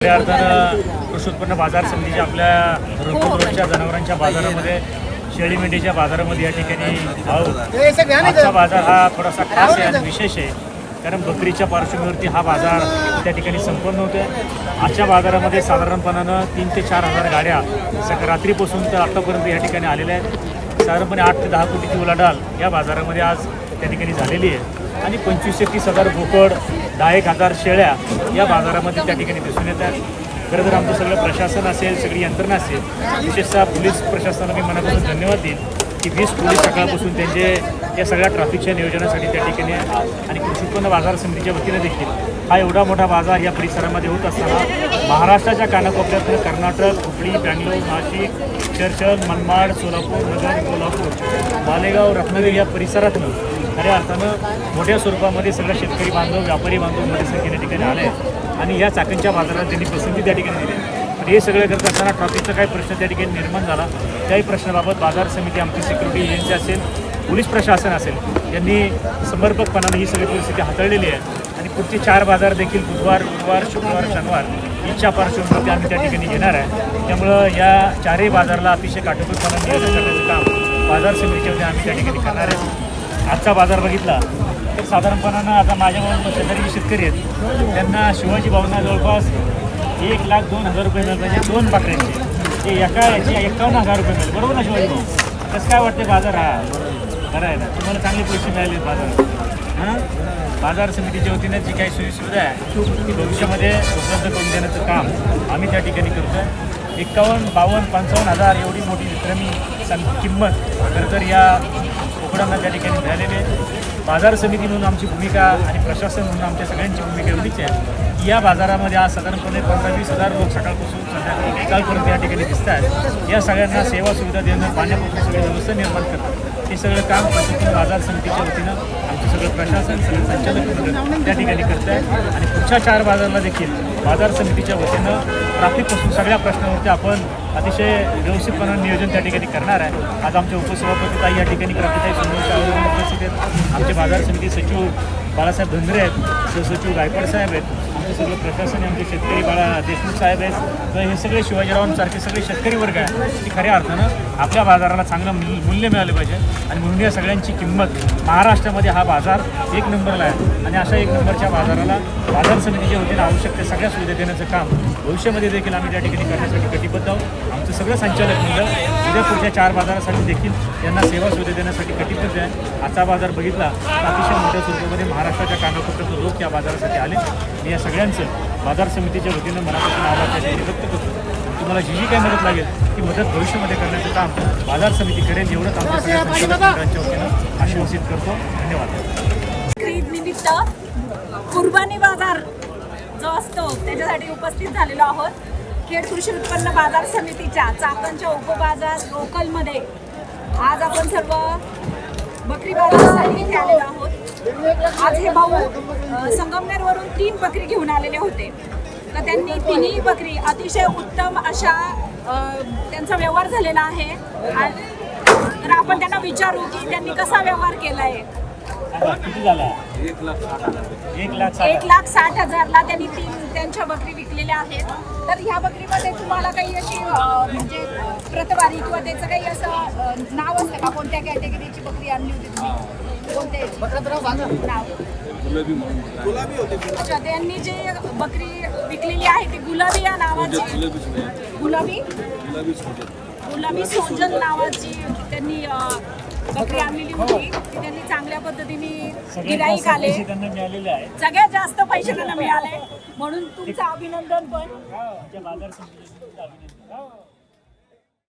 खऱ्या अर्थानं कृषी उत्पन्न बाजार समितीच्या आपल्या ऋतुपूर्वच्या जनावरांच्या बाजारामध्ये शेळी मेंढीच्या बाजारामध्ये या ठिकाणी भाव आजचा बाजार हा थोडासा खास आहे आणि विशेष आहे. कारण बकरीच्या पार्श्वभूमीवरती हा बाजार त्या ठिकाणी संपन्न होतोय. आजच्या बाजारामध्ये साधारणपणानं तीन ते चार हजार गाड्या सक रात्रीपासून तर आत्तापर्यंत या ठिकाणी आलेल्या आहेत. साधारणपणे आठ ते दहा कोटीची उलाढाल या बाजारामध्ये आज त्या ठिकाणी झालेली आहे. आणि पंचवीसशे तीस हजार बोकड दहा एक हजार शेळ्या या बाजारामध्ये त्या ठिकाणी दिसून येतात. खरं तर आमचं सगळं प्रशासन असेल सगळी यंत्रणा असेल विशेषतः पोलीस प्रशासनाला मी मनापासून धन्यवाद देईन. की वीस पोलीस सकाळपासून त्यांचे या सगळ्या ट्रॅफिकच्या नियोजनासाठी त्या ठिकाणी आहे आणि कृषी उत्पन्न बाजार समितीच्या वतीने देखील हा एवढा मोठा बाजार या परिसरामध्ये होत असताना महाराष्ट्राच्या कानाकोपऱ्यातून कर्नाटक हुबळी बँगलोर नाशिक चर्चल मनमाड सोलापूर नगर कोल्हापूर मालेगाव रत्नागिरी या परिसरातून खऱ्या अर्थानं मोठ्या स्वरूपामध्ये सगळ्या शेतकरी बांधव व्यापारी बांधव मोठ्या संख्येने ठिकाणी आले आणि या चाकणच्या बाजारात त्यांनी पसंती त्या ठिकाणी दिली हे सगळं करत असताना ट्रॉफिकचा काही प्रश्न त्या ठिकाणी निर्माण झाला. त्याही प्रश्नाबाबत बाजार समिती आमची सिक्युरिटी एजन्सी असेल पोलीस प्रशासन असेल यांनी समर्पकपणाने ही सगळी परिस्थिती हाताळलेली आहे. आणि पुढचे चार बाजार देखील बुधवार गुरुवार शुक्रवार शनिवार यांच्या पार्श्वभूमीवरती आम्ही त्या ठिकाणी घेणार आहे. त्यामुळं या चारही बाजारला अतिशय काटेकोरपणा नियोजन करण्याचं काम बाजार समितीच्या वतीने आम्ही त्या ठिकाणी करणार आहे. आजचा बाजार बघितला तर साधारणपणानं आता माझ्या शेजारी शेतकरी आहेत त्यांना शिवाजी भावना जवळपास एक लाख दोन हजार रुपये मिळत म्हणजे दोन बकऱ्यांचे. ते एका याचे एकावन्न हजार रुपये मिळेल बरोबर ना शिवाजी भाऊ? कसं काय वाटते बाजार? हा बरं आहे ना. तुम्हाला चांगले पैसे मिळाले बाजार. हां? बाजार समितीच्या वतीने जी काही सोयीसुविधा आहे ती भविष्यामध्ये उपलब्ध करून देण्याचं काम आम्ही त्या ठिकाणी करतो आहे एकावन्न बावन्न पंचावन्न हजार एवढी मोठी विक्रमी सं किंमत खरं तर या कोकणांना त्या ठिकाणी मिळालेली आहे. बाजार समिती म्हणून आमची भूमिका आणि प्रशासन म्हणून आमच्या सगळ्यांची भूमिका एवढीच आहे. या बाजारामध्ये आज साधारणपणे पंधरा वीस हजार लोक सकाळपासून संध्याकाळी एकाळपर्यंत या ठिकाणी दिसत आहेत. या सगळ्यांना सेवा सुविधा देणं पाण्यापासून सगळी व्यवस्था निर्माण करणं हे सगळं काम पद्धतीने बाजार समितीच्या वतीनं आमचं सगळं प्रशासन सगळं संचालक मंडळ त्या ठिकाणी करत आहे आणि पुढच्या चार बाजारला देखील बाजार समितीच्या वतीनं ट्राफिकपासून सगळ्या प्रश्नावरती आपण अतिशय व्यवस्थितपणे नियोजन त्या ठिकाणी करणार आहे. आज आमचे उपसभापती ताई या ठिकाणी क्रांतिताई संघर्ष उपस्थित आहेत. आमचे बाजार समिती सचिव बाळासाहेब धनरे आहेत. सहसचिव गायकवाड साहेब आहेत. हे सगळं प्रशासन आमचे शेतकरी बाळा देशमुख साहेब आहेत. तर हे सगळे शिवाजीरावांसारखे सगळे शेतकरी वर्ग आहे. की खऱ्या अर्थानं आपल्या बाजाराला चांगलं मूल- मूल्य मिळालं पाहिजे. आणि म्हणून या सगळ्यांची किंमत. महाराष्ट्रामध्ये हा बाजार एक नंबरला आहे. आणि अशा एक नंबरच्या बाजाराला बाजार समितीच्या वतीनं आवश्यक त्या सगळ्या सुविधा देण्याचं काम भविष्यामध्ये देखील आम्ही त्या ठिकाणी करण्यासाठी कटिबद्ध आहोत. आमचं सगळं संचालक मंडळ उद्या पुढच्या चार बाजारासाठी देखील यांना सेवा सुविधा देण्यासाठी कटिबद्ध आहे. आजचा बाजार बघितला तर अतिशय मोठ्या स्वरूपामध्ये महाराष्ट्राच्या कानाकोपऱ्यातून लोक या बाजारासाठी आले. मी या सगळ्यांचं बाजार समितीच्या वतीनं मनापासून आभार व्यक्त करतो. तुम्हाला जी जी काही मदत लागेल ती मदत भविष्यामध्ये करण्याचं काम बाजार समिती करेल एवढंच आमच्या सगळ्या संचालक मंडळाच्या वतीनं आश्वासित करतो. धन्यवाद. निमित्त कुर्बानी बाजार जो असतो त्याच्यासाठी उपस्थित झालेलो आहोत. खेड कृषी उत्पन्न बाजार समितीच्या चाकणच्या उपबाजार लोकलमध्ये आज आपण सर्व बकरी बाजारासाठी इथे आलेलो आहोत. आज हे भाऊ संगमनेरवरून तीन बकरी घेऊन आलेले होते. तर त्यांनी तिन्ही बकरी अतिशय उत्तम अशा त्यांचा व्यवहार झालेला आहे. आणि- तर आपण त्यांना विचारू की त्यांनी कसा व्यवहार केला आहे किती झाला? एक लाख साठ एक लाख साठ हजारला त्यांनी तीन त्यांच्या बकरी विकलेल्या आहेत. तर ह्या बकरीमध्ये तुम्हाला काही अशी अं, म्हणजे प्रतवारी किंवा त्याचं काही असं अं, नाव असतं का? कोणत्या कॅटेगरीची बकरी आणली होती तुम्ही? कोणत्या नाव अच्छा त्यांनी जे बकरी विकलेली आहे ती गुलाबी या नावाची गुलाबी? गुलाबी सोजन नावाची त्यांनी अं, बकरी आणलेली होती ती त्यांनी चांगल्या पद्धतीने गिराईक आले सगळ्यात जास्त पैसे त्यांना मिळाले. म्हणून तुमचं अभिनंदन पण.